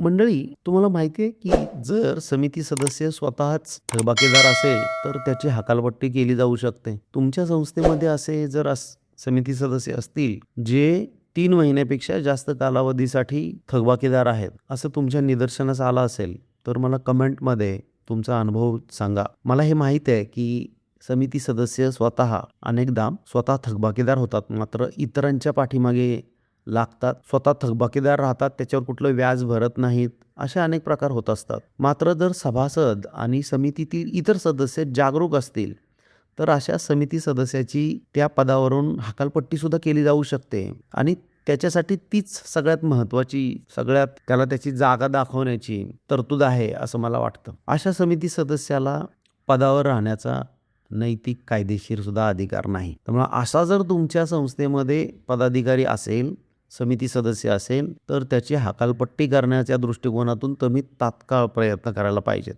मंडळी तुम्हाला माहिती आहे की जर समिती सदस्य स्वतःच थकबाकीदार असेल तर त्याची हकालपट्टी केली जाऊ शकते. तुमच्या संस्थेमध्ये असे जर अस समिती सदस्य असतील जे तीन महिन्यापेक्षा जास्त कालावधीसाठी थकबाकीदार आहेत असं तुमच्या निदर्शनास आलं असेल तर मला कमेंटमध्ये तुमचा अनुभव सांगा. मला हे माहीत आहे की समिती सदस्य स्वतः अनेकदा स्वतः थकबाकीदार होतात मात्र इतरांच्या पाठीमागे लागतात. स्वतः थकबाकीदार राहतात त्याच्यावर कुठलं व्याज भरत नाहीत असे अनेक प्रकार होत असतात. मात्र जर सभासद आणि समितीतील इतर सदस्य जागरूक असतील तर अशा समिती सदस्याची त्या पदावरून हकालपट्टीसुद्धा केली जाऊ शकते आणि त्याच्यासाठी तीच सगळ्यात महत्त्वाची सगळ्यात त्याला त्याची जागा दाखवण्याची तरतूद आहे असं मला वाटतं. अशा समिती सदस्याला पदावर राहण्याचा नैतिक कायदेशीरसुद्धा अधिकार नाही. त्यामुळे असा जर तुमच्या संस्थेमध्ये पदाधिकारी असेल समिती सदस्य असेल तर त्याची हकालपट्टी करण्याच्या दृष्टिकोनातून तुम्ही तात्काळ प्रयत्न करायला पाहिजेत.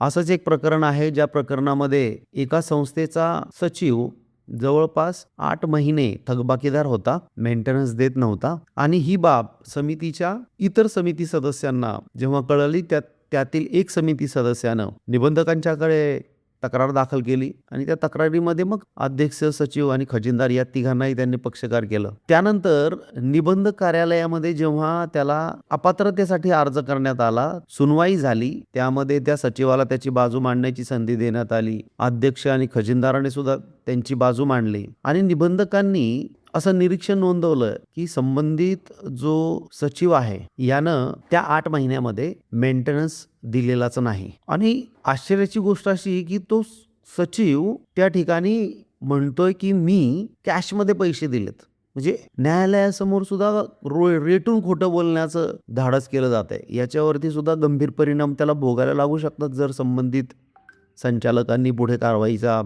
असंच एक प्रकरण आहे ज्या प्रकरणामध्ये एका संस्थेचा सचिव जवळपास आठ महिने थकबाकीदार होता मेंटेनन्स देत नव्हता आणि ही बाब समितीच्या इतर समिती सदस्यांना जेव्हा कळली त्या त्यातील एक समिती सदस्यानं निबंधकांच्याकडे तक्रार दाखल केली आणि त्या तक्रारीमध्ये मग अध्यक्ष सचिव आणि खजिनदार या तिघांनाही त्यांनी पक्षकार केलं. त्यानंतर निबंध कार्यालयामध्ये जेव्हा त्याला अपात्रतेसाठी अर्ज करण्यात आला सुनवाई झाली त्यामध्ये त्या सचिवाला त्याची बाजू मांडण्याची संधी देण्यात आली अध्यक्ष आणि खजिनदाराने सुद्धा त्यांची बाजू मांडली आणि निबंधकांनी असं निरीक्षण नोंदवलं की संबंधित जो सचिव आहे यानं त्या आठ महिन्यामध्ये मेंटेनन्स दिलेलाच नाही. आणि आश्चर्याची गोष्ट अशी की तो सचिव त्या ठिकाणी म्हणतोय की मी कॅशमध्ये पैसे दिलेत. म्हणजे न्यायालयासमोर सुद्धा रो रेटून खोटं बोलण्याचं धाडस केलं जात आहे याच्यावरती सुद्धा गंभीर परिणाम त्याला भोगायला लागू शकतात जर संबंधित संचालकांनी पुढे कारवाईचा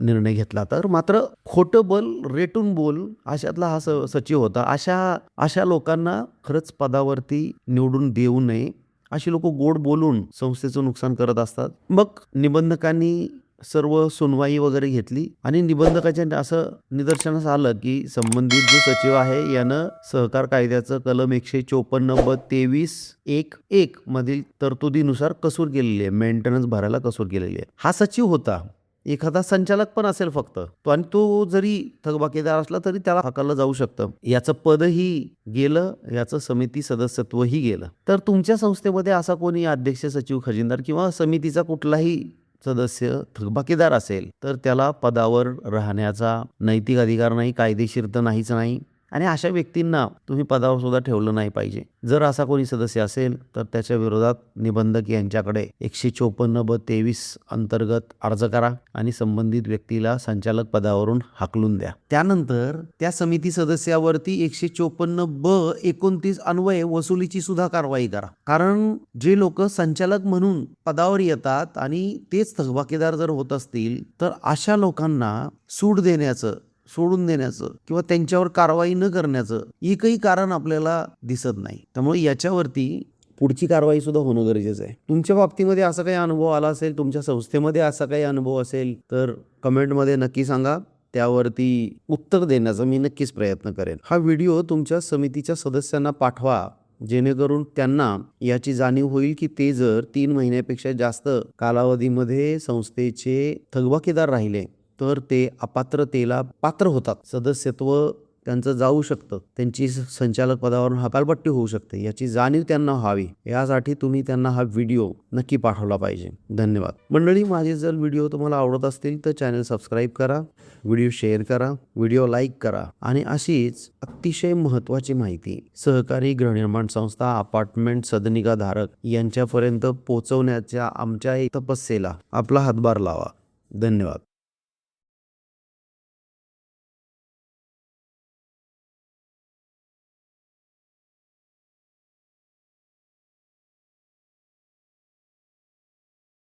निर्णय घेतला. तर मात्र खोटं बोल रेटून बोल अशातला हा स सचिव होता. अशा अशा लोकांना खरंच पदावरती निवडून देऊ नये अशी लोक गोड बोलून संस्थेचं नुकसान करत असतात. मग निबंधकांनी सर्व सुनवाई वगैरे घेतली आणि निबंधकाच्या असं निदर्शनास आलं की संबंधित जो सचिव आहे यानं सहकार कायद्याचं कलम एकशे चोपन्न ब तेवीस एक एक मधील तरतुदीनुसार कसूर केलेली आहे मेंटेनन्स भरायला कसूर केलेली आहे. हा सचिव होता. एखादा संचालक पण असेल फक्त. तो आणि तो जरी थकबाकीदार असला तरी त्याला हाकललं जाऊ शकतं. याचं पदही गेलं याचं समिती सदस्यत्वही गेलं. तर तुमच्या संस्थेमध्ये असा कोणी अध्यक्ष सचिव खजिनदार किंवा समितीचा कुठलाही सदस्य थकबाकीदार असेल तर त्याला पदावर राहण्याचा नैतिक अधिकार नाही कायदेशीर तर नाहीच नाही. आणि अशा व्यक्तींना तुम्ही पदावर सुद्धा ठेवलं नाही पाहिजे. जर असा कोणी सदस्य असेल तर त्याच्या विरोधात निबंधक यांच्याकडे एकशे चोपन्न ब तेवीस अंतर्गत अर्ज करा आणि संबंधित व्यक्तीला संचालक पदावरून हाकलून द्या. त्यानंतर त्या समिती सदस्यावरती एकशे चोपन्न ब एकोणतीस अन्वये वसुलीची सुद्धा कारवाई करा. कारण जे लोक संचालक म्हणून पदावर येतात आणि तेच थकबाकीदार जर होत असतील तर अशा लोकांना सूट देण्याचं सोडून देण्याचं किंवा त्यांच्यावर कारवाई न करण्याचं एकही कारण आपल्याला दिसत नाही. त्यामुळे याच्यावरती पुढची कारवाई सुद्धा होणं गरजेचं आहे. तुमच्या बाबतीमध्ये असा काही अनुभव आला असेल तुमच्या संस्थेमध्ये असा काही अनुभव असेल तर कमेंटमध्ये नक्की सांगा. त्यावरती उत्तर देण्याचा मी नक्कीच प्रयत्न करेन. हा व्हिडिओ तुमच्या समितीच्या सदस्यांना पाठवा जेणेकरून त्यांना याची जाणीव होईल की ते जर तीन महिन्यापेक्षा जास्त कालावधीमध्ये संस्थेचे थकबाकीदार राहिले तर ते अपात्रतेला पात्र होतात. सदस्यत्व त्यांचं जाऊ शकतं. त्यांची संचालक पदावरून हकालपट्टी होऊ शकते. याची जाणीव त्यांना व्हावी. यासाठी तुम्ही त्यांना हा व्हिडिओ नक्की पाठवला पाहिजे. धन्यवाद. मंडळी माझे जर व्हिडिओ तुम्हाला आवडत असतील तर चॅनल सबस्क्राईब करा व्हिडिओ शेअर करा व्हिडिओ लाईक करा आणि अशीच अतिशय महत्त्वाची माहिती सहकारी गृहनिर्माण संस्था अपार्टमेंट सदनिका धारक यांच्यापर्यंत पोहोचवण्याच्या आमच्या तपस्येला आपला हातभार लावा. धन्यवाद.